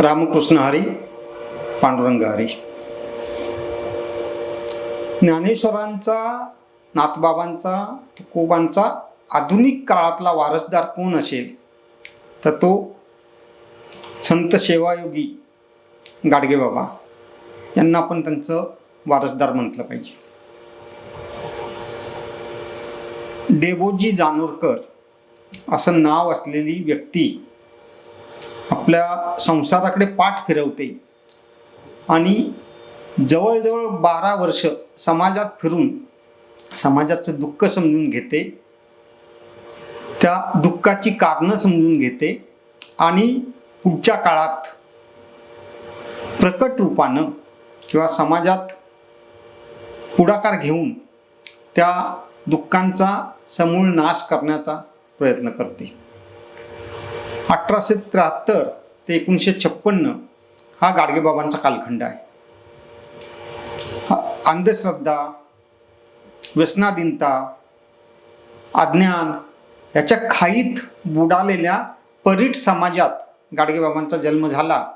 रामकृष्ण हरी पांडुरंग हरी. ज्ञानेश्वरांचा नाथबाबांचा तुकोबांचा आधुनिक काळातला वारसदार कोण असेल? तर तो संत सेवायोगी गाडगे बाबा. यांना आपण त्यांचं वारसदार म्हटलं पाहिजे. डेबोजी जानोरकर असं नाव असलेली व्यक्ती आपल्या संसाराकडे पाठ फिरवते. आणि जवळजवळ बारा वर्ष समाजात फिरून समाजाचं दुःख समजून घेते. त्या दुःखाची कारणं समजून घेते आणि पुढच्या काळात प्रकट रूपानं किंवा समाजात पुढाकार घेऊन त्या दुःखांचा समूळ नाश करण्याचा प्रयत्न करते. अठराशे त्र्याहत्तर ते एकोणीसशे छप्पन्न हा गाडगेबाबांचा कालखंड आहे. अंधश्रद्धा व्यसनाधीनता अज्ञान याच्या खाईत बुडालेल्या परीट समाजात गाडगेबाबांचा जन्म झाला.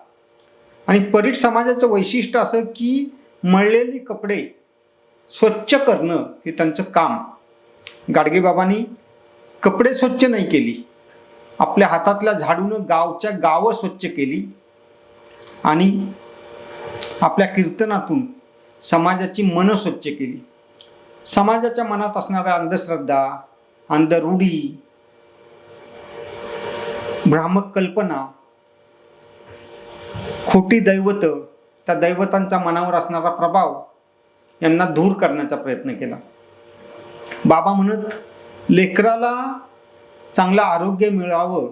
आणि परीट समाजाचं वैशिष्ट्य असं की मळलेले कपडे स्वच्छ करणं हे त्यांचं काम. गाडगेबाबांनी कपडे स्वच्छ नाही केली. आपल्या हातातल्या झाडूनं गावच्या गावं स्वच्छ केली आणि आपल्या कीर्तनातून समाजाची मनं स्वच्छ केली. समाजाच्या मनात असणाऱ्या अंधश्रद्धा अंधरूढी भ्रामक कल्पना खोटी दैवत त्या दैवतांचा मनावर असणारा प्रभाव यांना दूर करण्याचा प्रयत्न केला. बाबा म्हणत लेकराला चांगलं आरोग्य मिळावं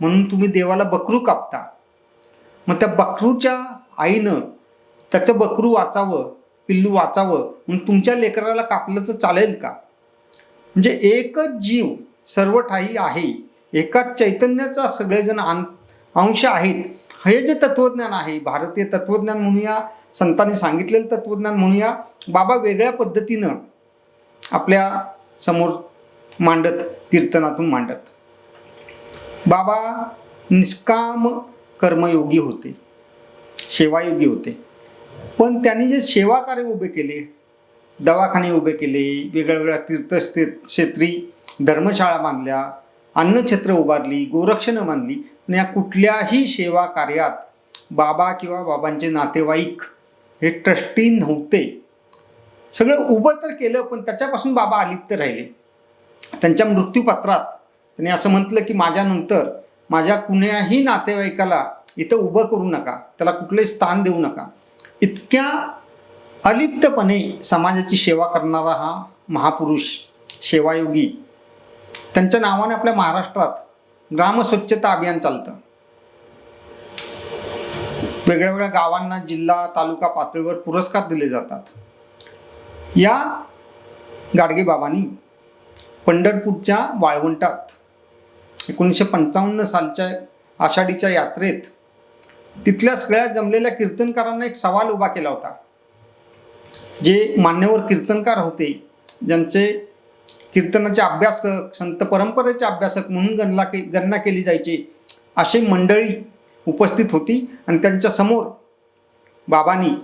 म्हणून तुम्ही देवाला बकरू कापता. मग त्या बकरूच्या आईनं त्याचं बकरू वाचावं पिल्लू वाचावं म्हणून तुमच्या लेकराला कापलं तर चालेल का? म्हणजे एकच जीव सर्व ठाई आहे. एकाच चैतन्याचा सगळेजण अंश आहेत. हे जे तत्वज्ञान आहे भारतीय तत्वज्ञान म्हणूया संतांनी सांगितलेलं तत्वज्ञान म्हणूया बाबा वेगळ्या पद्धतीनं आपल्यासमोर मांडत कीर्तनातून मांडत. बाबा निष्काम कर्मयोगी होते सेवायोगी होते. पण त्यांनी जे सेवा कार्य उभे केले दवाखाने उभे केले वेगळ्या वेगळ्या तीर्थस्थे क्षेत्री धर्मशाळा बांधल्या अन्नछत्र उभारली गोरक्षणं बांधली आणि या कुठल्याही सेवा कार्यात बाबा किंवा बाबांचे नातेवाईक हे ट्रस्टी नव्हते. सगळं उभं तर केलं पण त्याच्यापासून बाबा अलिप्त राहिले. त्यांच्या मृत्यूपत्रात त्यांनी असं म्हटलं की माझ्यानंतर माझ्या कुण्याही नातेवाईकाला इथं उभं करू नका. त्याला कुठलंही स्थान देऊ नका. इतक्या अलिप्तपणे समाजाची सेवा करणारा हा महापुरुष सेवायोगी त्यांच्या नावाने आपल्या महाराष्ट्रात ग्रामस्वच्छता अभियान चालतं. वेगळ्या वेगळ्या गावांना जिल्हा तालुका पातळीवर पुरस्कार दिले जातात. या गाडगे बाबांनी पंढरपूरच्या वाळवंटात एकोणीसशे पंचावन्न सालच्या आषाढीच्या यात्रेत तिथल्या सगळ्या जमलेल्या कीर्तनकारांना एक सवाल उभा केला होता. जे मान्यवर कीर्तनकार होते ज्यांचे कीर्तनाचे अभ्यासक संत परंपरेचे अभ्यासक म्हणून गणला के गणना केली जायची अशी मंडळी उपस्थित होती आणि त्यांच्यासमोर बाबांनी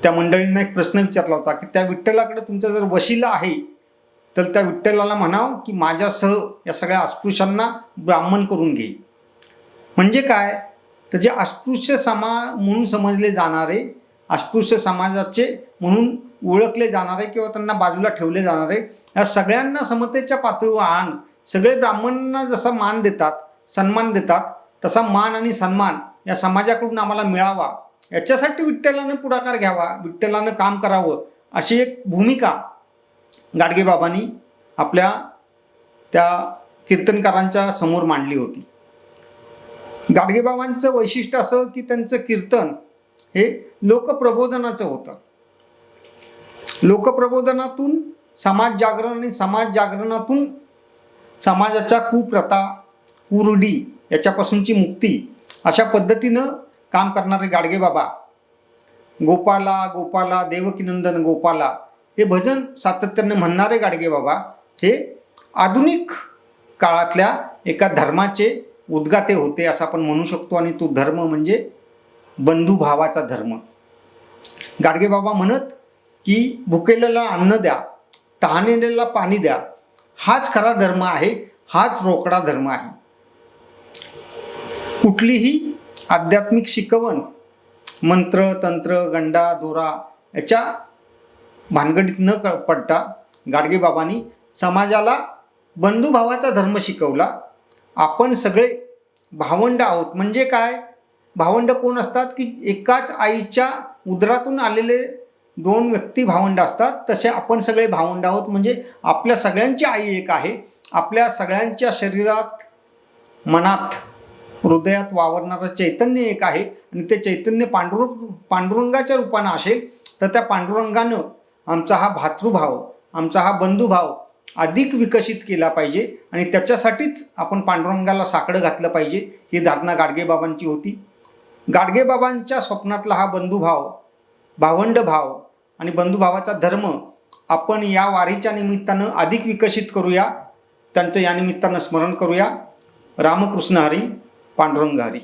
त्या मंडळींना एक प्रश्न विचारला होता की त्या विठ्ठलाकडे तुमचा जर वशिला आहे तर त्या विठ्ठलाला म्हणावं की माझ्यासह या सगळ्या अस्पृश्यांना ब्राह्मण करून घे. म्हणजे काय? तर जे अस्पृश्य समा म्हणून समजले जाणारे अस्पृश्य समाजाचे म्हणून ओळखले जाणारे किंवा त्यांना बाजूला ठेवले जाणारे या सगळ्यांना समतेच्या पातळीवर आण. सगळे ब्राह्मणांना जसा मान देतात सन्मान देतात तसा मान आणि सन्मान या समाजाकडून आम्हाला मिळावा. याच्यासाठी विठ्ठलानं पुढाकार घ्यावा विठ्ठलानं काम करावं अशी एक भूमिका गाडगेबाबांनी आपल्या त्या कीर्तनकारांच्या समोर मांडली होती. गाडगेबाबांचं वैशिष्ट्य असं की त्यांचं कीर्तन हे लोकप्रबोधनाचं होतं. लोकप्रबोधनातून समाज जागरण आणि समाज जागरणातून समाजाच्या कुप्रथा कुरडी याच्यापासूनची मुक्ती अशा पद्धतीनं काम करणारे गाडगेबाबा गोपाला गोपाला देवकीनंदन गोपाला हे भजन सातत्यानं म्हणणारे गाडगे बाबा हे आधुनिक काळातल्या एका धर्माचे उद्गाते होते असं आपण म्हणू शकतो आणि तो धर्म म्हणजे बंधुभावाचा धर्म. गाडगे बाबा म्हणत की भुकेलेला अन्न द्या तहानेलेला पाणी द्या हाच खरा धर्म आहे हाच रोकडा धर्म आहे. कुठलीही आध्यात्मिक शिकवण मंत्र तंत्र गंडा दोरा याच्या भानगडीत न क पडता गाडगेबाबांनी समाजाला बंधुभावाचा धर्म शिकवला. आपण सगळे भावंड आहोत. म्हणजे काय? भावंड कोण असतात? की एकाच आईच्या उदरातून आलेले दोन व्यक्ती भावंड असतात. तसे आपण सगळे भावंड आहोत. म्हणजे आपल्या सगळ्यांची आई एक आहे. आपल्या सगळ्यांच्या शरीरात मनात हृदयात वावरणारं चैतन्य एक आहे. आणि ते चैतन्य पांडुरंग पांडुरंगाच्या रूपानं असेल तर त्या पांडुरंगानं आमचा हा भातृभाव आमचा हा बंधुभाव अधिक विकसित केला पाहिजे आणि त्याच्यासाठीच आपण पांडुरंगाला साकडं घातलं पाहिजे ही धारणा गाडगेबाबांची होती. गाडगेबाबांच्या स्वप्नातला हा बंधुभाव भावंड भाव आणि बंधुभावाचा धर्म आपण या वारीच्या निमित्तानं अधिक विकसित करूया त्यांचं या निमित्तानं स्मरण करूया. रामकृष्ण हरी पांडुरंग हरी.